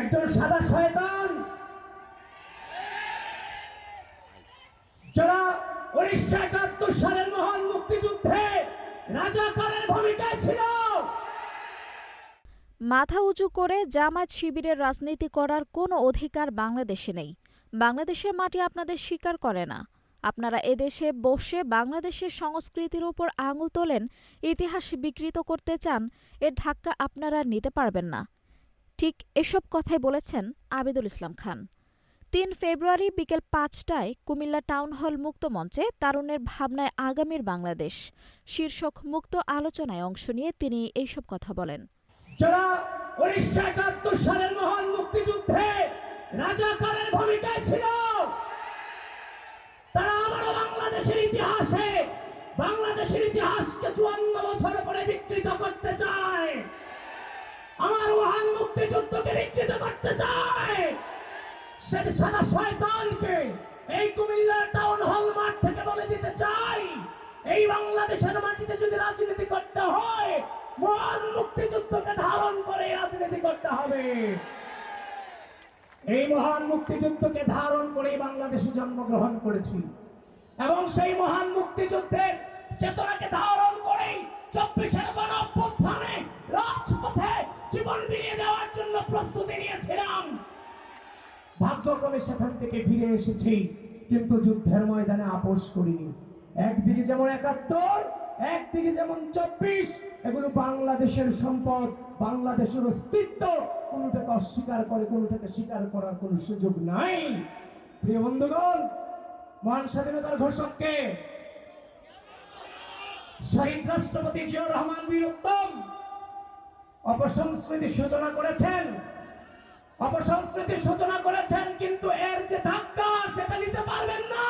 একজন সাদা শয়তান। যারা উনিশশো একাত্তর সালের মহান মুক্তিযুদ্ধে রাজাকারের ভূমিকায় ছিল। মাথা উঁচু করে জামায়াত শিবিরের রাজনীতি করার কোনো অধিকার বাংলাদেশে নেই। বাংলাদেশের মাটি আপনাদের স্বীকার করে না। আপনারা এদেশে বসে বাংলাদেশের সংস্কৃতির উপর আঙুল তোলেন, ইতিহাস বিকৃত করতে চান, এর ধাক্কা আপনারা নিতে পারবেন না। ঠিক এসব কথাই বলেছেন আবিদুল ইসলাম খান। তিন ফেব্রুয়ারি বিকেল পাঁচটায় কুমিল্লা টাউন হল মুক্ত মঞ্চে তারুণের ভাবনায় আগামীর বাংলাদেশ। শীর্ষক মুক্ত আলোচনায় অংশ নিয়ে তিনি এইসব কথা বলেন। যারা উনিশশো একাত্তর সালের মহান মুক্তিযুদ্ধে রাজাকারের ভূমিকায় ছিল, তারা আবারও বাংলাদেশের ইতিহাসে, বাংলাদেশের ইতিহাসকে চুয়ান্ন বছর পরে বিকৃত করতে চায়। আমার মহান মুক্তিযুদ্ধকে বিকৃত করতে চায়। এই কুমিল্লার টাউন হল মাঠ থেকে বলে দিতে চাই। এই বাংলাদেশের মাটিতে যদি রাজনীতি করতে হয়, মহান মুক্তিযুদ্ধকে ধারণ করে রাজনীতি করতে হবে। এই মহান মুক্তিযুদ্ধকে ধারণ করে বাংলাদেশে জন্মগ্রহণ করেছি। এবং সেই মহান মুক্তিযুদ্ধের ভাগ্যক্রমে সেখান থেকে ফিরে এসেছি, কিন্তু যুদ্ধের ময়দানে আপোষ করিনি। একদিকে যেমন একাত্তর, একদিকে যেমন চব্বিশ, এগুলো বাংলাদেশের সম্পদ, বাংলাদেশের অস্তিত্ব, কোনোটাকে অস্বীকার করে, কোনোটাকে স্বীকার করার কোনো সুযোগ নাই। প্রিয় বন্ধুগণ, মহান স্বাধীনতার ঘোষককে, শহীদ রাষ্ট্রপতি জিয়াউর রহমান বীর উত্তম অপসংস্কৃতির সূচনা করেছেন। অপসংস্কৃতির সূচনা করেছেন, কিন্তু এর যে ধাক্কা, সেটা নিতে পারবেন না।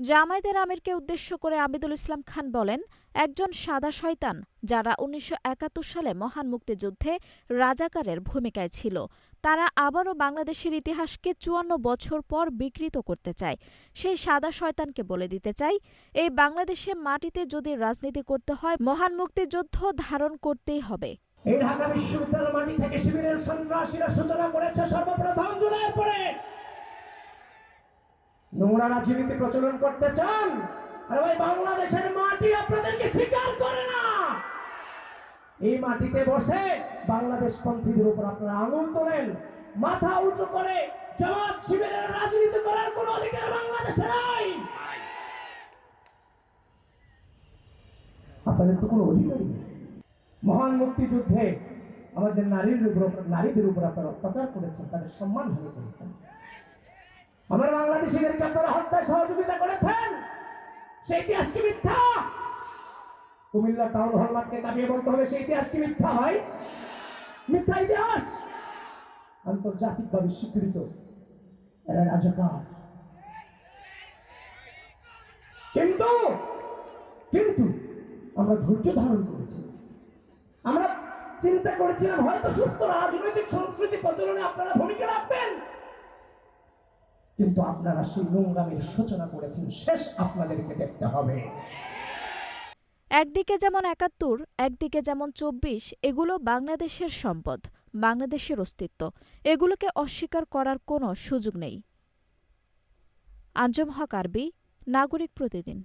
জামায়াতের আমিরকে উদ্দেশ্য করে আবিদুল ইসলাম খান বলেন, একজন সাদা শয়তান, যারা উনিশশো একাত্তর সালে মহান মুক্তিযুদ্ধে রাজাকারের ভূমিকায় ছিল, তারা আবারও বাংলাদেশের ইতিহাসকে চুয়ান্ন বছর পর বিকৃত করতে চায়। সেই সাদা শয়তানকে বলে দিতে চাই, এই বাংলাদেশে মাটিতে যদি রাজনীতি করতে হয়, মহান মুক্তিযুদ্ধ ধারণ করতেই হবে। এই ঢাকা বিশ্ববিদ্যালয় মাটি থেকে শিবিরের সন্ত্রাসীরা সূচনা করেছে সর্বপ্রথম জুলাইয়ের পরে। নোংরা রাজনীতি প্রচলন করতে চান? আর ভাই, বাংলাদেশের মাটি আপনাদেরকে স্বীকার করে না। এই মাটিতে বসে বাংলাদেশ পন্থীদের উপর আপনারা আঙুল তোলেন, মাথা উঁচু করে জামাত শিবিরের রাজনীতি করার কোনো অধিকার বাংলাদেশে নাই। আপনাদের তো কোনো অধিকারই নেই। মহান মুক্তিযুদ্ধে আমাদের নারীর উপর, নারীদের উপর আপনারা অত্যাচার করেছেন, তাদের সম্মান হানি করেছেন। আমার বাংলাদেশিদেরকে আপনারা হত্যায় সহযোগিতা করেছেন? সেই ইতিহাস কি মিথ্যা? কুমিল্লা টাউন হল কাটিয়ে বলতে হবে সেই ইতিহাস কি মিথ্যা ভাই? মিথ্যা ইতিহাস! আন্তর্জাতিকভাবে স্বীকৃত এরা রাজাকার। কিন্তু কিন্তু আমরা ধৈর্য ধারণ করেছি। আমরা চিন্তা করেছিলাম, হয়তো সুস্থ রাজনৈতিক সংস্কৃতি প্রচলনে আপনারা ভূমিকা রাখবেন। কিন্তু আপনারা সেই নোংরামের সূচনা করেছেন, শেষ আপনাদেরকে দেখতে হবে। একদিকে যেমন একাত্তর, একদিকে যেমন চব্বিশ, এগুলো বাংলাদেশের সম্পদ, বাংলাদেশের অস্তিত্ব। এগুলোকে অস্বীকার করার কোনো সুযোগ নেই। আঞ্জম হক আরবি, নাগরিক প্রতিদিন।